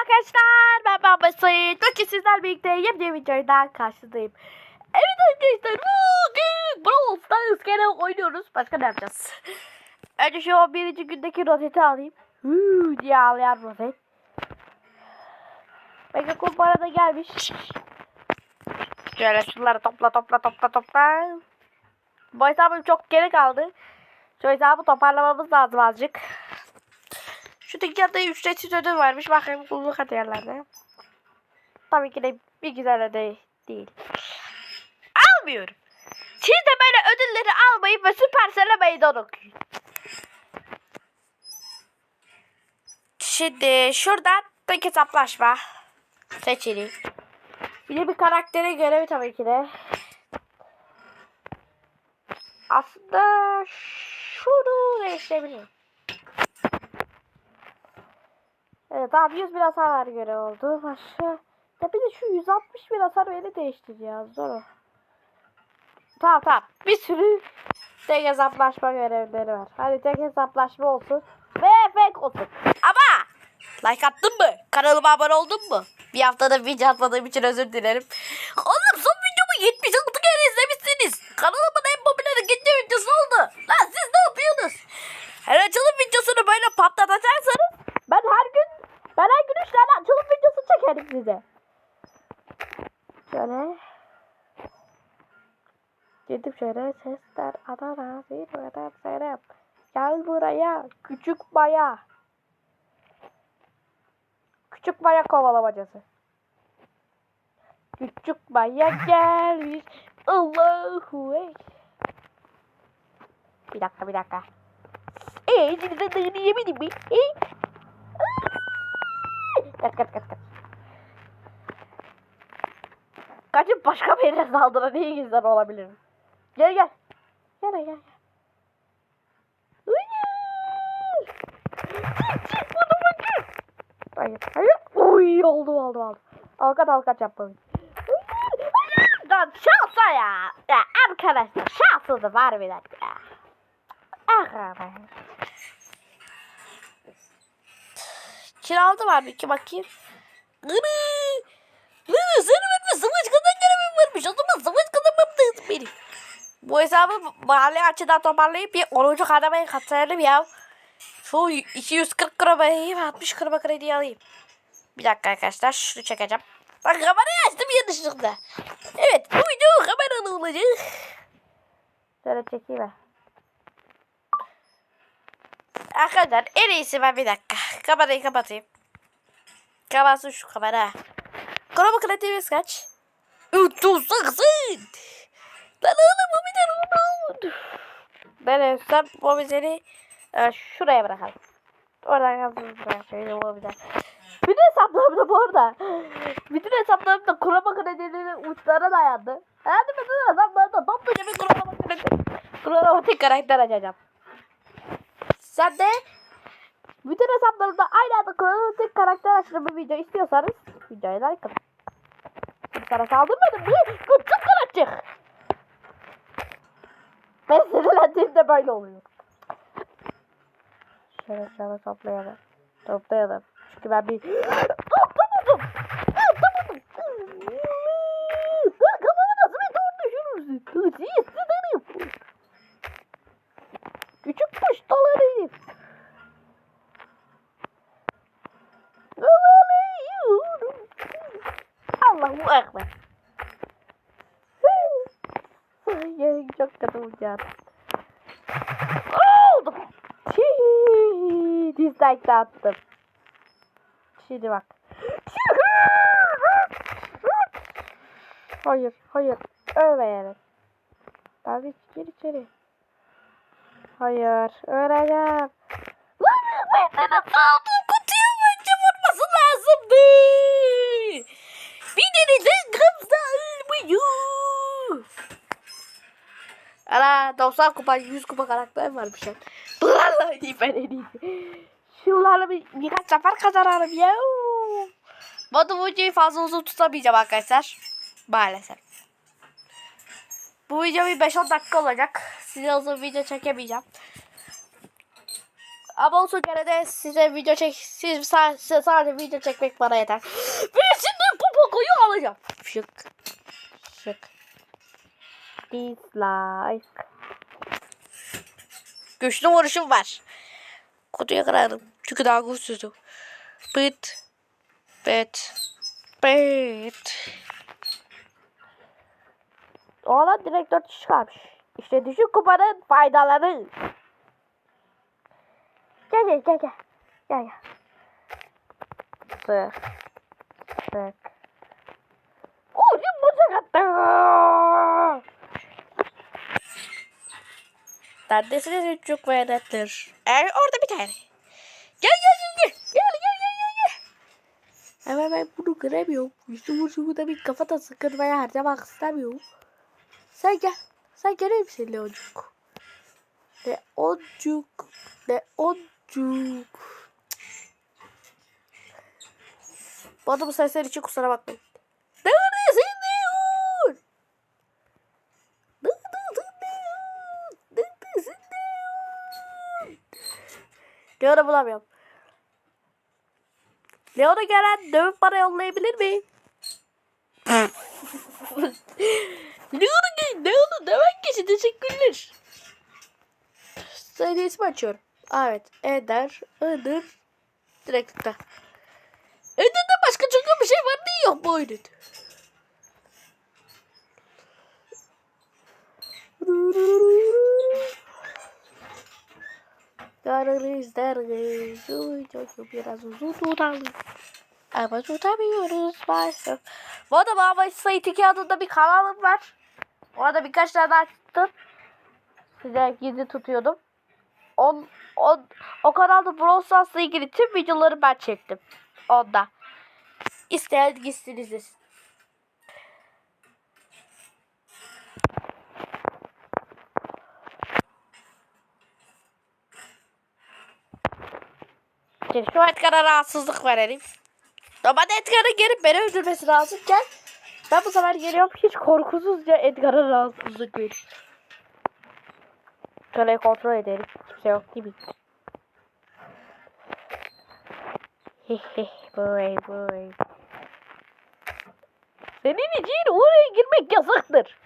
arkadaşlar ben Babası. Bugün sizler birlikte yeni bir videoyla karşınızdayım. Evet arkadaşlar bugün Brawl Stars gene oynuyoruz. Başka ne yapacağız? Önce şu 11. gündeki rozeti alayım. Huu diye ağlayan rozet. Mega kumpara da gelmiş. Şöyle şunları topla topla topla topla. Bu hesabım çok geri kaldı. Şu hesabı toparlamamız lazım azıcık. Şu dükkanda ücretsiz ödül varmış. Bakayım kulluk hadi yerlerde. Tabii ki de bir güzel de değil. Almıyorum. Siz de böyle ödülleri almayın ve Supercell'e meydan okuyun. Şimdi şuradan tek hesaplaşma seçelim. De bir karaktere görevi tabii ki de. Aslında şunu değiştirebilirim. Evet abi 100 bin hasar var göre oldu. Başka. Ya bir de şu 160 bin hasar beni değiştireceğiz. Zor o. Tamam tamam. Bir sürü tek hesaplaşma görevleri var. Hadi tek hesaplaşma olsun. Ve efekt olsun. Ama like attın mı? Kanalıma abone oldun mu? Bir haftada video atmadığım için özür dilerim. Oğlum son videomu 76 kere izlemişsiniz. Kanalımın en popüler ikinci videosu oldu. Lan siz ne yapıyorsunuz? Her açılım videosunu böyle patlatacaksanız ben her gün ben her gün 3 tane açılım çekerim size. Şöyle. Gidip şöyle sesler Adana Zirveden Serap. Gel buraya küçük baya. Küçük baya kovalamacası. Küçük baya gelmiş. Allahu Ekber. Bir dakika bir dakika. Eee şimdi de deneyemedim mi? Eee? Kaç kaç kaç kaç. Kaçıp başka bir yere saldıran iyi gizler olabilirim. Gel gel. Gel gel gel. Çık bunu. Hayır hayır. Uy oldu oldu oldu. Yapmalıyım. Hayır, hayır. Lan şansa ya. Ya arkadaşlar şanssızım harbiden ya. Arkadaşlar. Kiraladım abi ki bakayım. Gırı. Gırı seni vermiş. Savaş kadın görevim varmış. O zaman savaş kadın lazım benim. Bu hesabı mahalle açıdan toparlayıp bir 10. kademeye katlayalım ya. Şu 240 kromayı 60 kroma kredi alayım. Bir dakika arkadaşlar şunu çekeceğim. Bak kamerayı açtım yanlışlıkla. Evet bu video kameralı olacak. Şöyle çekeyim ben. Arkadaşlar en iyisi ben bir dakika. Kamerayı kapatayım. Kapatsın şu kamera. Kroma kredimiz kaç? 380. Lan oğlum bu bir. Ben ölsem bu bizleri e, şuraya bırakalım. Oradan yazdım bırakayım bu bizler. Bütün hesaplarımda bu arada. Bütün hesaplarımda kurama kredileri uçlara dayandı. Hadi bütün hesaplarımda topluca bir kurama kredi. Kuramatik karakter açacağım. Sen de bütün hesaplarımda aynı anda kromatik karakter açtığım bir video istiyorsanız videoya like atın. Sana saldırmadım diye küçük karakter. Ben sinirlendiğimde böyle oluyor. Şöyle şöyle toplayalım. Toplayalım. Çünkü ben bir... Atlamadım! Atlamadım! Kafamı nasıl bir doğru düşürürsün? Kıcıyı sınırım. Küçük puştalar herif. Allahu Ekber. Çok olacak. Oldu. Dislike de attım. Şimdi bak. Hayır, hayır. Ölmeyelim. Tabii gir içeri. Hayır, öleceğim. Lan ben de nasıl Ana 90 kupa 100 kupa karakter varmış ya. Vallahi değil ben en iyisi. Şunlarla bir, birkaç sefer kazanırım ya. Da bu videoyu fazla uzun tutamayacağım arkadaşlar. Maalesef. Bu video bir 5-10 dakika olacak. Size uzun video çekemeyeceğim. Ama olsun gene de size video çek, siz size sadece video çekmek bana yeter. Ve şimdi bu pokoyu alacağım. Şık. Şık. Dislike. Güçlü vuruşum var. Kutuya kırarım. Çünkü daha güçsüzüm. Bıt. Bıt. Bıt. Oğlan direkt 4 kişi kalmış. İşte düşük kupanın faydaları. Gel gel gel gel. Gel gel. Sık. Sık. Ucum bıçak attı. Neredesiniz üç veletler? Er orada bir tane. Gel gel gel gel. Gel gel gel gel gel. Ama ben bunu kıramıyorum. Üstü vuruşumu da bir kafada sıkırmaya harcamak istemiyorum. Sen gel. Sen göreyim seni Leoncuk. Leoncuk. Leoncuk. Bu arada bu sesler için kusura bakmayın. Leon'u bulamıyorum. Leon'a gelen dövüp bana yollayabilir mi? Leon'u gel. Leon'u demek kişi teşekkürler. Sayı ismi açıyorum. Evet. Eder. Eder. Direkt. Eder'de başka çok bir şey var değil yok bu oyunun. Yararız deriz. Uy, Çocuğu biraz uzun tutalım. Ama tutamıyoruz maalesef. Bu arada Mama Sayı Tiki adında bir kanalım var. Orada birkaç tane açtım. Size gizli tutuyordum. On, on, o kanalda Brawl Stars'la ilgili tüm videoları ben çektim. Onda. İsteyen gitsin izlesin. Şimdi şu Edgar'a rahatsızlık verelim. Normalde Edgar'ın gelip beni öldürmesi lazım. Gel. Ben bu sefer geliyorum. Hiç korkusuzca Edgar'a rahatsızlık veriyorum. Şöyle kontrol edelim. Kimse yok değil mi? Boy boy. Senin için oraya girmek yasaktır.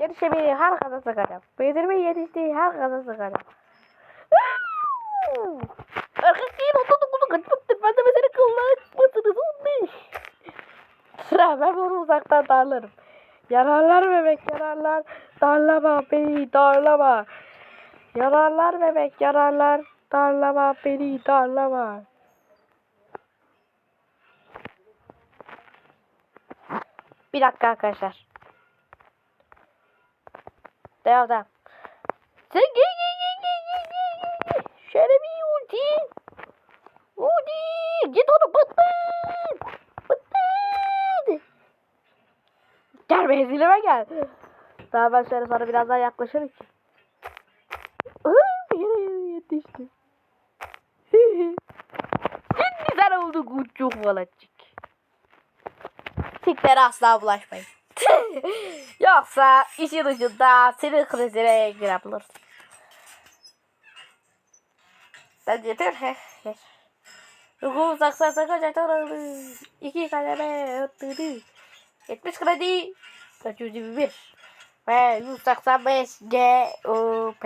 Yarışmayı her kadar sıkacağım. Bedirme yetiştiği her kadar sıkacağım. Değil ondan da bunu kaçmaktır. Ben de mesela kılmak olmuş. Sıra ben bunu uzaktan darlarım. Yararlar bebek yararlar. Darlama beni darlama. Yararlar bebek yararlar. Darlama beni darlama. Bir dakika arkadaşlar. Devam devam. Sen ulti. Ulti. Git onu bıttın. Bıttın. Gel benzilime gel. Daha ben şöyle sana biraz daha yaklaşırım ki. Aa, Yine yine yetişti. Çok güzel oldu kucuk balacık. Tiklere asla bulaşmayın. Yoksa işin ucunda sinir krizine girebilirsin. Ben yeter. he, he. Ruhu saksa sakacak taralı. İki kademe öttürdü. 70 kredi. 421. Ve 185 GUP.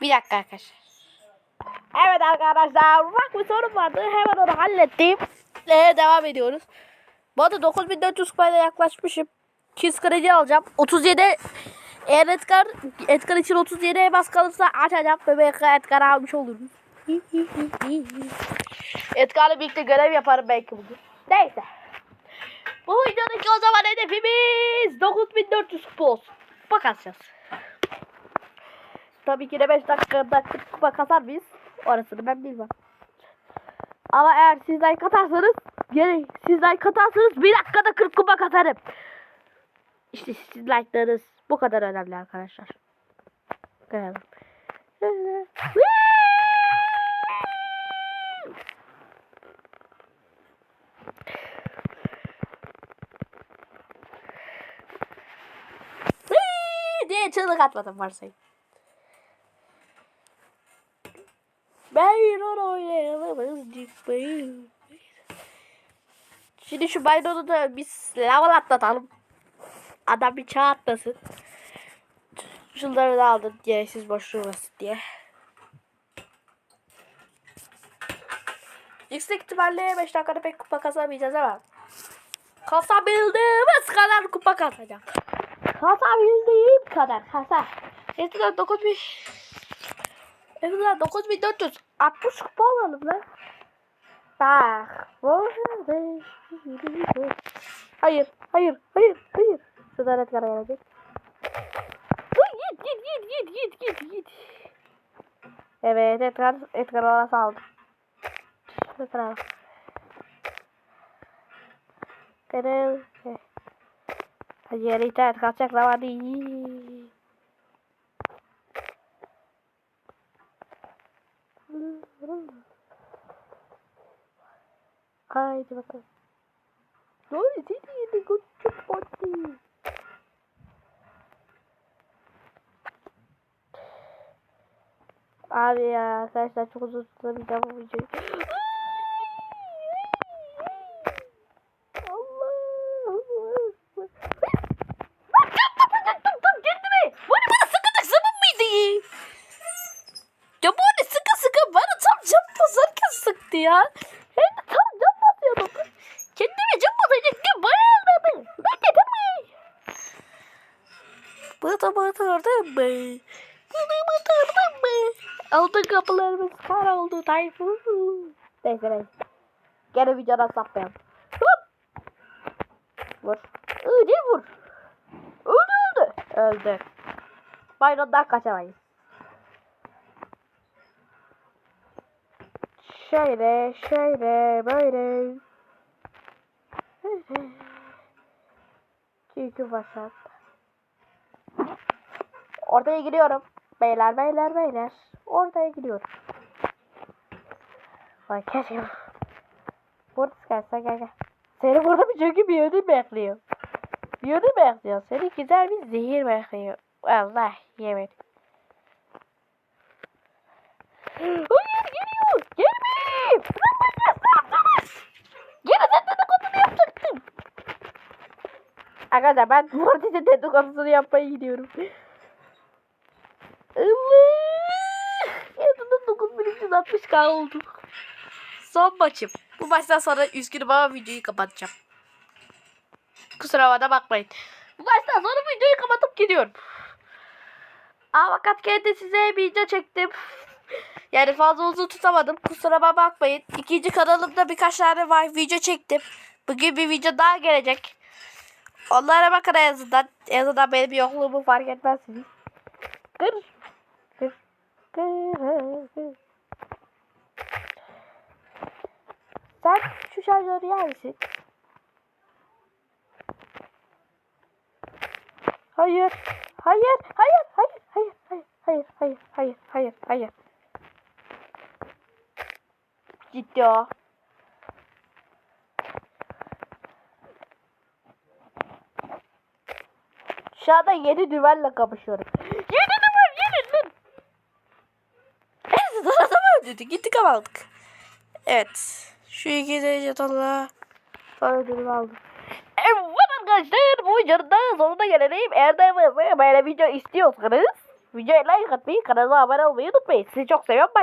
Bir dakika arkadaşlar. Evet arkadaşlar ufak bir sorun vardı. Hemen onu hallettim. Ee, devam ediyoruz. Bu arada 9400 kupayla yaklaşmışım. 200 kredi alacağım. 37 eğer Edgar, Edgar için 37 bas kalırsa açacağım. Bebek Edgar almış olurum. Edgar'la birlikte görev yaparım belki bugün. Neyse. Bu videodaki o zaman hedefimiz 9400 kupa olsun. Kupa kasacağız. Tabii ki de 5 dakikada 40 kupa kasar mıyız? Orasını ben bilmem. Ama eğer siz like atarsanız yani siz like atarsanız bir dakikada 40 kupa kasarım. İşte siz like'larınız bu kadar önemli arkadaşlar. Görelim. çığlık atmadım varsayın. Bayron oynayalım azıcık bayron. Şimdi şu bayronu da biz level atlatalım. Adam bir çağ atlasın. Şunları da aldım gereksiz boş durmasın diye. Yüksek ihtimalle 5 dakikada pek kupa kasamayacağız ama kasabildiğimiz kadar kupa kasacağım. Kasabildiğim kadar kasa. Eskiden 9000 Eskiden 9460 kupa alalım lan. Bak. Hayır, hayır, hayır, hayır. Sıdaletler gelecek. Git git git git git git git. Evet Edgar, Edgar'a saldı. Edgar'a. Kırıl. Hadi yere itaat kaçacak lan hadi. Haydi bakalım. Doğru, seni yedi, çok patlı. Abi ya arkadaşlar çok uzun tutamayacağım bu videoyu. sıktı ya. Hem de tam cam basıyordum. Kendime cam basacakken bayağı aldım. Ben de tamam. Bata bata orada bey. Altın kapılarımız kar oldu Tayfun. Neyse neyse. Gene videodan sapmayalım. Hop. Vur. Öldü vur. Öldü öldü. Öldü. Bayramdan kaçamayız. Şöyle, şöyle, böyle. Çünkü başat. Ortaya giriyorum. Beyler, beyler, beyler. Ortaya giriyorum. Vay keşke. Burada gelsen gel gel. Seni burada bir çünkü bir ödül bekliyor. Bir ödül bekliyor. Seni güzel bir zehir bekliyor. Allah yemedim. Hayır geliyor. Gelmeyin. Gene sen dedikodunu yapacaktın. Arkadaşlar ben Mortis'in dedikodusunu yapmaya gidiyorum. Allah. Yanında 9360k oldu. Son maçım. Bu maçtan sonra üzgünüm ama videoyu kapatacağım. Kusura bana bakmayın. Bu maçtan sonra videoyu kapatıp gidiyorum. Ama fakat kendi size video çektim. Yani fazla uzun tutamadım. Kusura bakmayın. İkinci kanalımda birkaç tane var video çektim. Bugün bir video daha gelecek. Onlara bakın en azından. En azından benim yokluğumu fark etmezsiniz. Kır. Kır. Kır. Kır. Sen şu şarjörü yer misin? Hayır. Hayır. Hayır. Hayır. Hayır. Hayır. Hayır. Hayır. Hayır. Hayır. Hayır. Ciddi o. Şu anda dümenle kapışıyorum. Yedi dümen yedi dümen. Evet adamı öldürdük. Gittik ama aldık. Evet. Şu iki de jetonla sonra ödülümü aldım. Evet arkadaşlar bu videonun sonuna gelelim. Eğer de böyle video istiyorsanız videoya like atmayı, kanalıma abone olmayı unutmayın. Sizi çok seviyorum. Bye.